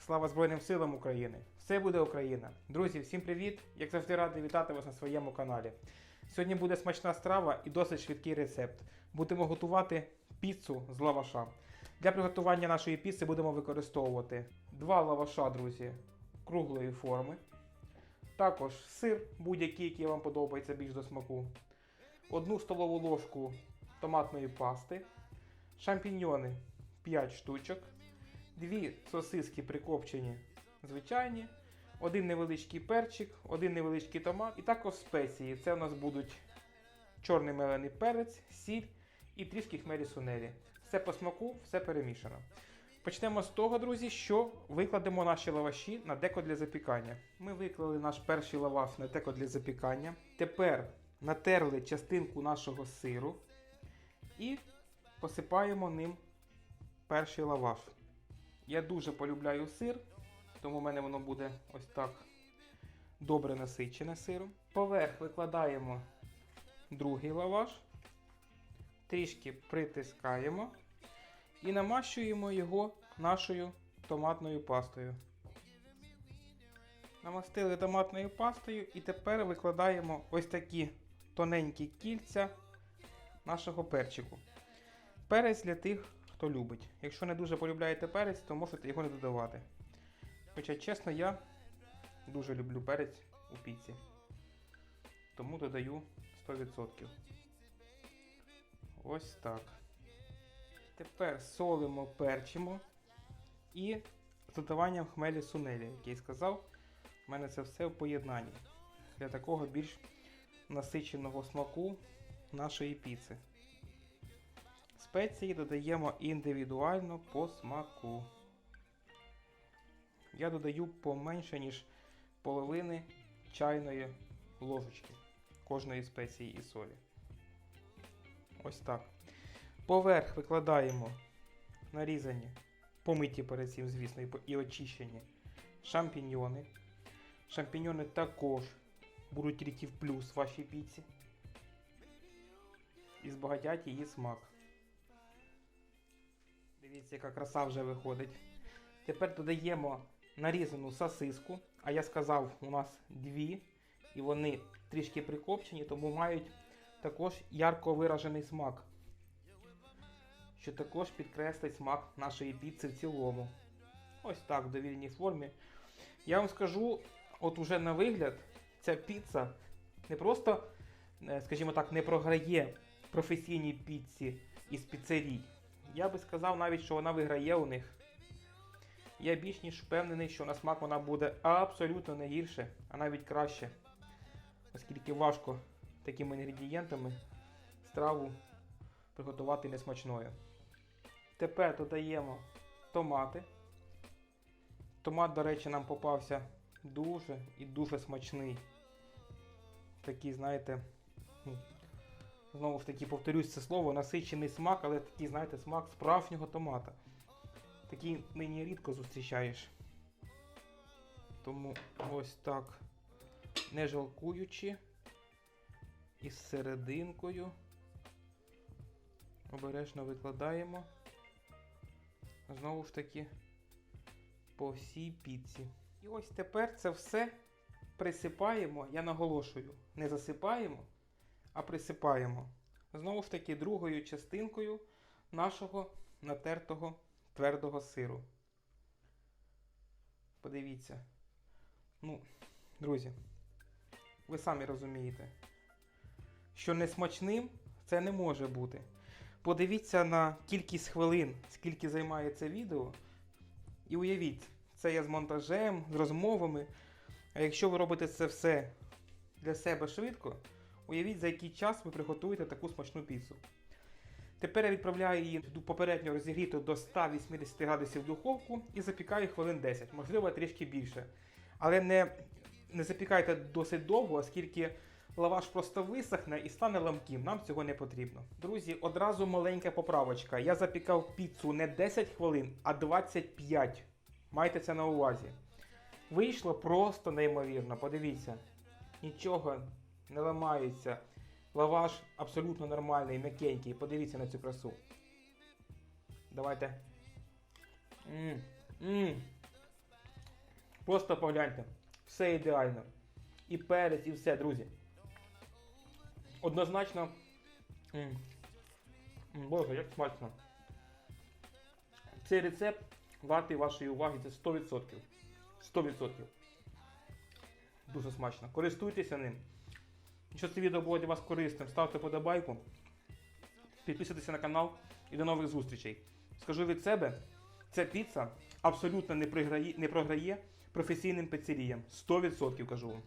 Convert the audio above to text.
слава! Збройним силам України! Все буде Україна! Друзі, всім привіт! Як завжди радий вітати вас на своєму каналі. Сьогодні буде смачна страва і досить швидкий рецепт. Будемо готувати піцу з лаваша. Для приготування нашої піци будемо використовувати два лаваша, друзі, круглої форми. Також сир, будь-який, який вам подобається більш до смаку. Одну столову ложку томатної пасти, шампіньйони 5 штучок, дві сосиски прикопчені звичайні, один невеличкий перчик, один невеличкий томат і також спеції. Це у нас будуть чорний мелений перець, сіль і трішки хмелі сунелі. Все по смаку, все перемішано. Почнемо з того, друзі, що викладемо наші лаваші на деко для запікання. Ми виклали наш перший лаваш на деко для запікання. Тепер натерли частинку нашого сиру і посипаємо ним перший лаваш. Я дуже полюбляю сир, тому в мене воно буде ось так добре насичене сиром. Поверх викладаємо другий лаваш, трішки притискаємо і намащуємо його нашою томатною пастою. Намастили томатною пастою і тепер викладаємо ось такі тоненькі кільця нашого перчику. Перець для тих, хто любить. Якщо не дуже полюбляєте перець, то можете його не додавати. Хоча, чесно, я дуже люблю перець у піці. Тому додаю 100%. Ось так. Тепер солимо, перчимо і з додаванням хмелі сунелі, як я й сказав, у мене це все в поєднанні для такого більш насиченого смаку нашої піци. Спеції додаємо індивідуально по смаку. Я додаю поменше, ніж половини чайної ложечки кожної спеції і солі. Ось так. Поверх викладаємо нарізані, помиті перед цим, звісно, і очищені шампіньйони. Шампіньйони також будуть тільки в плюс вашій піці. І збагатять її смак. Дивіться, яка краса вже виходить. Тепер додаємо нарізану сосиску, а я сказав, у нас дві, і вони трішки прикопчені, тому мають також ярко виражений смак, що також підкреслить смак нашої піци в цілому. Ось так, в довільній формі. Я вам скажу, от уже на вигляд, ця піца не просто, е, скажімо так, не програє професійній піці із піцерій. Я би сказав навіть, що вона виграє у них. Я більш ніж впевнений, що на смак вона буде абсолютно не гірше, а навіть краще. Оскільки важко такими інгредієнтами страву приготувати несмачною. Тепер додаємо томати. Томат, до речі, нам попався дуже і дуже смачний. Такий, знаєте, ну, знову ж таки повторюсь це слово, насичений смак, але такий, знаєте, смак справжнього томата. Такий нині рідко зустрічаєш. Тому ось так, не жалкуючи, із серединкою обережно викладаємо. Знову ж таки, по всій піці. І ось тепер це все присипаємо, я наголошую, не засипаємо, а присипаємо. Знову ж таки, другою частинкою нашого натертого твердого сиру. Подивіться. Ну, друзі, ви самі розумієте, що несмачним це не може бути. Подивіться на кількість хвилин, скільки займає це відео. І уявіть, це я з монтажем, з розмовами. А якщо ви робите це все для себе швидко, уявіть, за який час ви приготуєте таку смачну піцу. Тепер я відправляю її попередньо розігріту до 180 градусів в духовку і запікаю хвилин 10, можливо, трішки більше. Але не, не запікайте досить довго, оскільки лаваш просто висохне і стане ламким. Нам цього не потрібно. Друзі, одразу маленька поправочка. Я запікав піцу не 10 хвилин, а 25. Майте це на увазі. Вийшло просто неймовірно. Подивіться, нічого не ламається. Лаваш абсолютно нормальний, м'якенький. Подивіться на цю красу. Давайте. М, м. Просто погляньте. Все ідеально. І перець, і все, друзі. Однозначно. м, м, Боже, як смачно. Цей рецепт вартий вашої уваги, це 100%. 100%. Дуже смачно. Користуйтеся ним. Якщо це відео було для вас корисним, ставте подобайку, підписуйтеся на канал і до нових зустрічей. Скажу від себе, ця піца абсолютно не, приграє, не програє професійним піцеріям. 100% кажу вам.